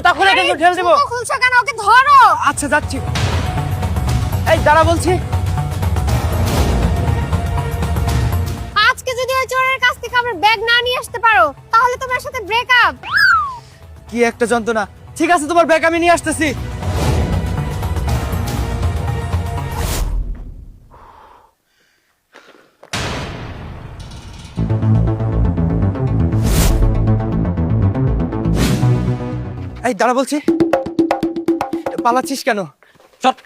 জুতা খুলে কিন্তু ঠেল দেবো খুলছো কেন? ওকে ধরো। আচ্ছা যাচ্ছি। এই দাঁড়া বলছি। আজকে যদি ওই চোরের কাছ থেকে আমার ব্যাগ না নিয়ে আসতে পারো তাহলে তোমার সাথে ব্রেকআপ কি একটা যন্ত্রণা। ঠিক আছে তোমার ব্যাগ আমি নিয়ে আসতেছি। এই দাঁড়া বলছি। পালাচ্ছিস কেন? চট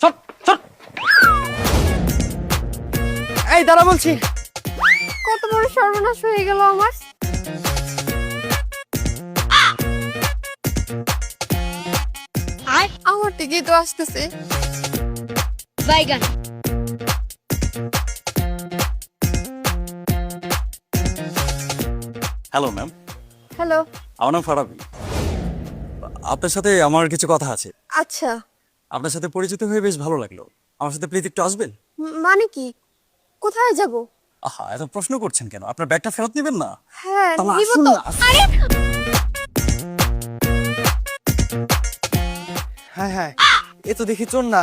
চট চট এই দাঁড়া বলছি। কত বড় সর্বনাশ হয়ে গেল আমার। আমার দিকেই তো আসতেছে। বাইগান। হ্যালো ম্যাম হ্যালো আমার নাম ফারাবি। আপনার সাথে আমার কিছু কথা আছে। আচ্ছা। আপনার সাথে পরিচিত হয়ে বেশ ভালো লাগল। আমার সাথে প্লিজ একটু আসবেন? মানে কি? কোথায় যাব? আহা এত প্রশ্ন করছেন কেন? আপনার ব্যাগটা ফেরত নেবেন না? হ্যাঁ নিব তো। আরে! হ্যাঁ হ্যাঁ এ তো দেখি চোর না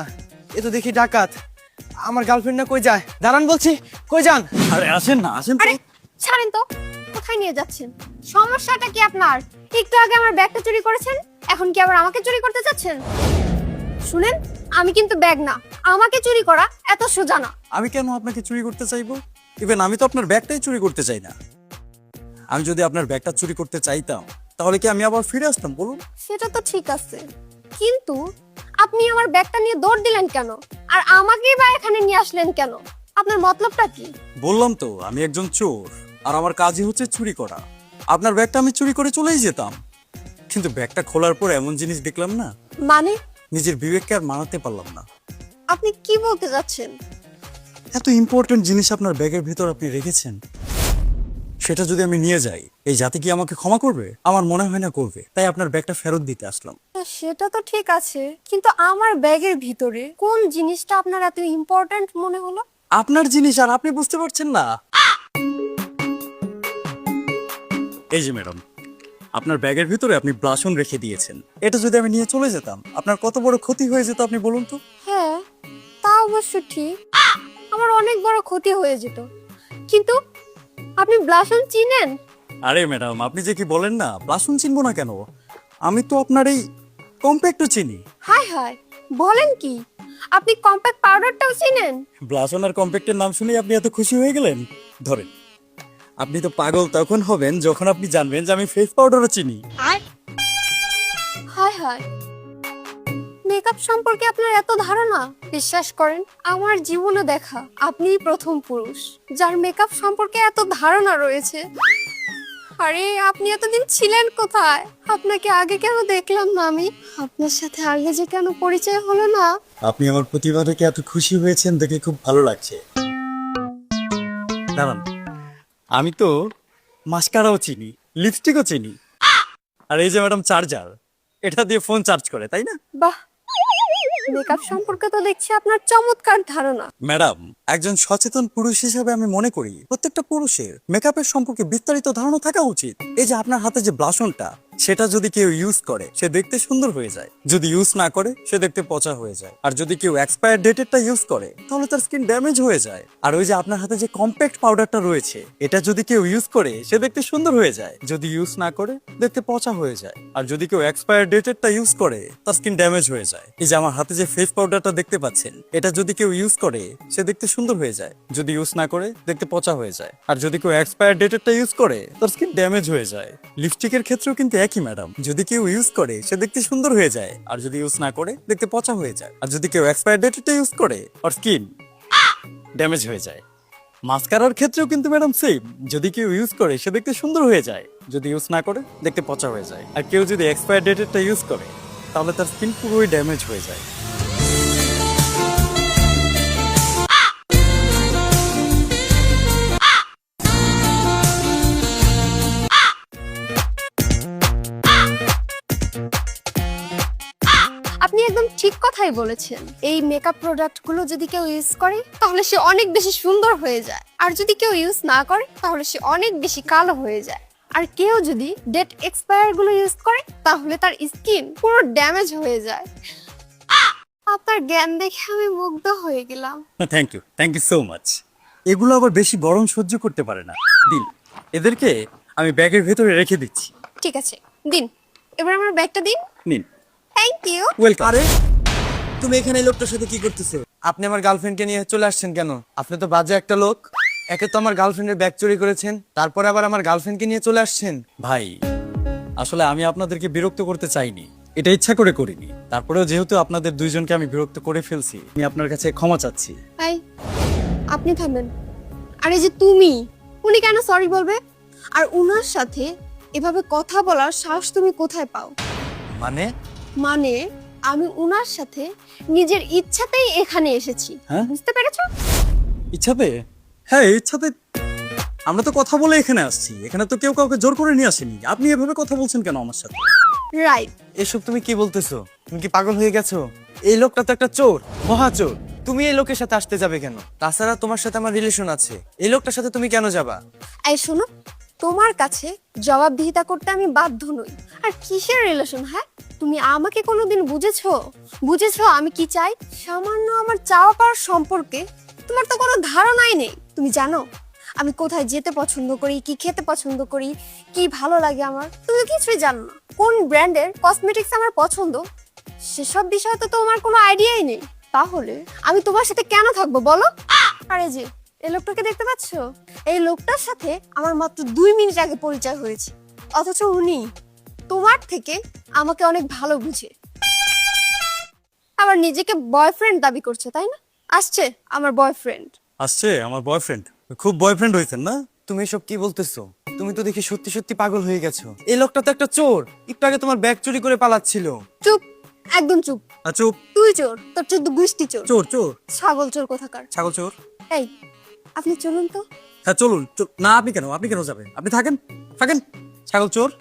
এ তো দেখি ডাকাত। আমার গার্লফ্রেন্ড না কই যায়? দাঁড়ান বলছি কই যান? আরে আসেন না আসেন তো। আরে ছাড়েন তো। কোথায় নিয়ে যাচ্ছেন? সমস্যাটা কি আপনার? একটু আগে আমার ব্যাগটা চুরি করেছেন? এখন কি আবার আমাকে চুরি করতে চাচ্ছেন? শুনেন আমি কিন্তু ব্যাগ না। আমাকে চুরি করা এত সোজা না। আমি কেন আপনাকে চুরি করতে চাইব? ইভেন আমি তো আপনার ব্যাগটাই চুরি করতে চাই না। আমি যদি আপনার ব্যাগটা চুরি করতে চাইতাম তাহলে কি আমি আবার ফিরে আসতাম বলুন? সেটা তো ঠিক আছে। কিন্তু আপনি আমার ব্যাগটা নিয়ে দৌড় দিলেন কেন? আর আমাকেই বা এখানে নিয়ে আসলেন কেন? আপনার মতলবটা কি? বললাম তো আমি একজন চোর আর আমার কাজই হচ্ছে চুরি করা। আপনার ব্যাগটা আমি চুরি করে চলেই যেতাম। কিন্তু ব্যাগটা খোলার পর এমন জিনিস দেখলাম না। মানে? নিজের বিবেককে আর মানাতে পারলাম না। আপনি কি বলতে যাচ্ছেন? এত ইম্পর্টেন্ট জিনিস আপনার ব্যাগের ভিতর আপনি রেখেছেন। সেটা যদি আমি নিয়ে যাই এই জাতি কি আমাকে ক্ষমা করবে? আমার মনে হয় না করবে। তাই আপনার ব্যাগটা ফেরত দিতে আসলাম। সেটা তো ঠিক আছে কিন্তু আমার ব্যাগের ভিতরে কোন জিনিসটা আপনার এত ইম্পর্ট্যান্ট মনে হলো? আপনার জিনিস আর আপনি বুঝতে পারছেন না। এই যে ম্যাডাম আপনার ব্যাগের ভিতরে আপনি ব্লাসন রেখে দিয়েছেন। এটা যদি আমি নিয়ে চলে যেতাম আপনার কত বড় ক্ষতি হয়ে যেত আপনি বলুন তো? হ্যাঁ তা অবশ্য ঠিক। আমার অনেক বড় ক্ষতি হয়ে যেত। কিন্তু আপনি ব্লাসন চিনেন? আরে ম্যাডাম আপনি যে কি বলেন না ব্লাসন চিনবো না কেন? আমি তো আপনার এই কম্প্যাক্টও চিনি। হাই হাই বলেন কি? আপনি কম্প্যাক্ট পাউডারটাও চিনেন? ব্লাসন আর কম্প্যাক্টের নাম শুনেই আপনি এত খুশি হয়ে গেলেন? ধরেন আপনি তো পাগল তখন হবেন যখন আপনি জানবেন যে আমি ফেস পাউডারও চিনি। হাই হাই মেকআপ সম্পর্কে আপনার এত ধারণা? বিশ্বাস করেন আমার জীবনে দেখা আপনিই প্রথম পুরুষ যার মেকআপ সম্পর্কে এত ধারণা রয়েছে। আরে আপনি এতদিন ছিলেন কোথায়? আপনাকে আগে কেন দেখলাম না আমি? আপনার সাথে আগে যে কেন পরিচয় হলো না? আপনি আমার প্রতিভা থেকে এত খুশি হয়েছেন দেখে খুব ভালো লাগছে। দাঁড়ান। আমি তো মাস্কারাও চিনি লিপস্টিকও চিনি। আর এই যে ম্যাডাম চার্জার এটা দিয়ে ফোন চার্জ করে তাই না? বাহ! মেকআপ সম্পর্কে তো দেখছি আপনার চমৎকার ধারণা। ম্যাডাম একজন সচেতন পুরুষ হিসেবে আমি মনে করি প্রত্যেকটা পুরুষের মেকআপের সম্পর্কে বিস্তারিত ধারণা থাকা উচিত। এই যে আপনার হাতে যে ব্লাসনটা সেটা যদি কেউ ইউজ করে, সে দেখতে সুন্দর হয়ে যায়। যদি ইউজ না করে, সে দেখতে পচা হয়ে যায়। আর যদি কেউ এক্সপায়ার ডেটেডটা ইউজ করে, তাহলে তার স্কিন ড্যামেজ হয়ে যায়। আর ওই যে আপনার হাতে যে কম্প্যাক্ট পাউডারটা রয়েছে, এটা যদি কেউ ইউজ করে, সে দেখতে সুন্দর হয়ে যায়। যদি ইউজ না করে, দেখতে পচা হয়ে যায়। আর যদি কেউ এক্সপায়ার ডেটেডটা ইউজ করে, তার স্কিন ড্যামেজ হয়ে যায়। এই যে আমার হাতে যে ফেস পাউডারটা দেখতে পাচ্ছেন, এটা যদি কেউ ইউজ করে, সে দেখতে সুন্দর হয়ে যায়। যদি ইউজ না করে, দেখতে পচা হয়ে যায়। আর যদি কেউ এক্সপায়ার ডেটেডটা ইউজ করে, তার স্কিন ড্যামেজ হয়ে যায়। লিপস্টিকের ক্ষেত্রেও কিন্তু একই ম্যাডাম যদি কেউ ইউজ করে, সে দেখতে সুন্দর হয়ে যায়। আর যদি ইউজ না করে, দেখতে পচা হয়ে যায়। আর যদি কেউ এক্সপায়ার ডেটটা ইউজ করে আর স্কিন ড্যামেজ হয়ে যায়। মাস্কারার ক্ষেত্রেও কিন্তু ম্যাডাম সেম যদি কেউ ইউজ করে, সে দেখতে সুন্দর হয়ে যায়। যদি ইউজ না করে, দেখতে পচা হয়ে যায়। আর কেউ যদি এক্সপায়ার ডেটেডটা ইউজ করে, তাহলে তার স্কিন পুরোই ড্যামেজ হয়ে যায়। আপনি একদম ঠিক কথাই বলেছেন। এই মেকআপ প্রোডাক্টগুলো যদি কেউ ইউজ করে তাহলে সে অনেক বেশি সুন্দর হয়ে যায়। আর যদি কেউ ইউজ না করে তাহলে সে অনেক বেশি কালো হয়ে যায়। আর কেউ যদি ডেট এক্সপায়ারগুলো ইউজ করে তাহলে তার স্কিন পুরো ড্যামেজ হয়ে যায়। আপনার জ্ঞান দেখে আমি মুগ্ধ হয়ে গেলাম। Thank you thank you so much এগুলো আবার বেশি গরম সহ্য করতে পারে না। দিন এদেরকে আমি ব্যাগের ভেতরে রেখে দিচ্ছি। ঠিক আছে দিন। এবার আমার ব্যাগটা দিন। নিন। থ্যাংক ইউ ওয়েলকাম আরে তুমি এখানে এই লোকটার সাথে কি করতেছো? আপনি আমার গার্লফ্রেন্ডকে নিয়ে চলে আসছেন কেন? আপনি তো বাজে একটা লোক। একে তো আমার গার্লফ্রেন্ডের ব্যাগ চুরি করেছেন তারপরে আবার আমার গার্লফ্রেন্ডকে নিয়ে চলে আসছেন। ভাই আসলে আমি আপনাদেরকে বিরক্ত করতে চাইনি। এটা ইচ্ছা করে করিনি। তারপরেও যেহেতু আপনাদের দুইজনকে আমি বিরক্ত করে ফেলছি আমি আপনার কাছে ক্ষমা চাচ্ছি। হাই আপনি থামেন। আর এই যে তুমি উনি কেন সরি বলবে? আর উনার সাথে এভাবে কথা বলার সাহস তুমি কোথায় পাও? মানে? মানে আমি উনার সাথে নিজের ইচ্ছাতেই এখানে এসেছি। হ্যাঁ? বুঝতে পেরেছ? ইচ্ছাতে? হ্যাঁ ইচ্ছাতে আমরা তো কথা বলে এখানে আসছি। এখানে তো কেউ কাউকে জোর করে নিয়ে আসেনি। আপনি এভাবে কথা বলছেন কেন আমার সাথে? রাইট এসব তুমি কি বলতেছো? তুমি কি পাগল হয়ে গেছো? এই লোকটা তো একটা চোর মহা চোর। তুমি এই লোকের সাথে আসতে যাবে কেন? তাছাড়া তোমার সাথে আমার রিলেশন আছে। এই লোকটার সাথে তুমি কেন যাবা? এই শোনো তোমার কাছে জবাবদিহিতা করতে আমি বাধ্য নই। আর কিসের রিলেশন হ্যাঁ? তুমি আমাকে কোনোদিন বুঝেছ? বুঝেছ আমি কি চাই? সামান্য আমার চাওয়া পাওয়ার সম্পর্কে তোমার তো কোনো ধারণাই নেই। তুমি জানো, আমি কোথায় যেতে পছন্দ করি, কি খেতে পছন্দ করি, কি ভালো লাগে আমার, তুমি কিছুই জানো না। কোন ব্র্যান্ডের কসমেটিক্স আমার পছন্দ, সেসব বিষয়ে তো তোমার কোনো আইডিয়াই নেই। তাহলে আমি তোমার সাথে কেন থাকব, বলো? আরে যে এই লোকটাকে দেখতে পাচ্ছ? এই লোকটার সাথে আমার মাত্র দুই মিনিট আগে পরিচয় হয়েছে। অথচ উনি তোমার থেকে আমাকে অনেক ভালো বুঝে। আবার নিজেকে বয়ফ্রেন্ড দাবি করছে তাই না? আসছে আমার বয়ফ্রেন্ড আসছে আমার বয়ফ্রেন্ড খুব বয়ফ্রেন্ড হয়েছেন না? তুমি এসব কি বলতেছো? তুমি তো দেখি সত্যি সত্যি পাগল হয়ে গেছো। এই লোকটা তো একটা চোর। একটু আগে তোমার ব্যাগ চুরি করে পালাচ্ছিল। চুপ একদম চুপ। আর চুপ। তুই চোর তোর চোদ্দ গুষ্টি চোর। চোর চোর। ছাগল চোর কোথাকার? ছাগল চোর? এই আপনি চলুন তো। হ্যাঁ চলুন। চল- না, আপনি কেন? আপনি কেন যাবেন? আপনি থাকেন? থাকেন? ছাগল চোর?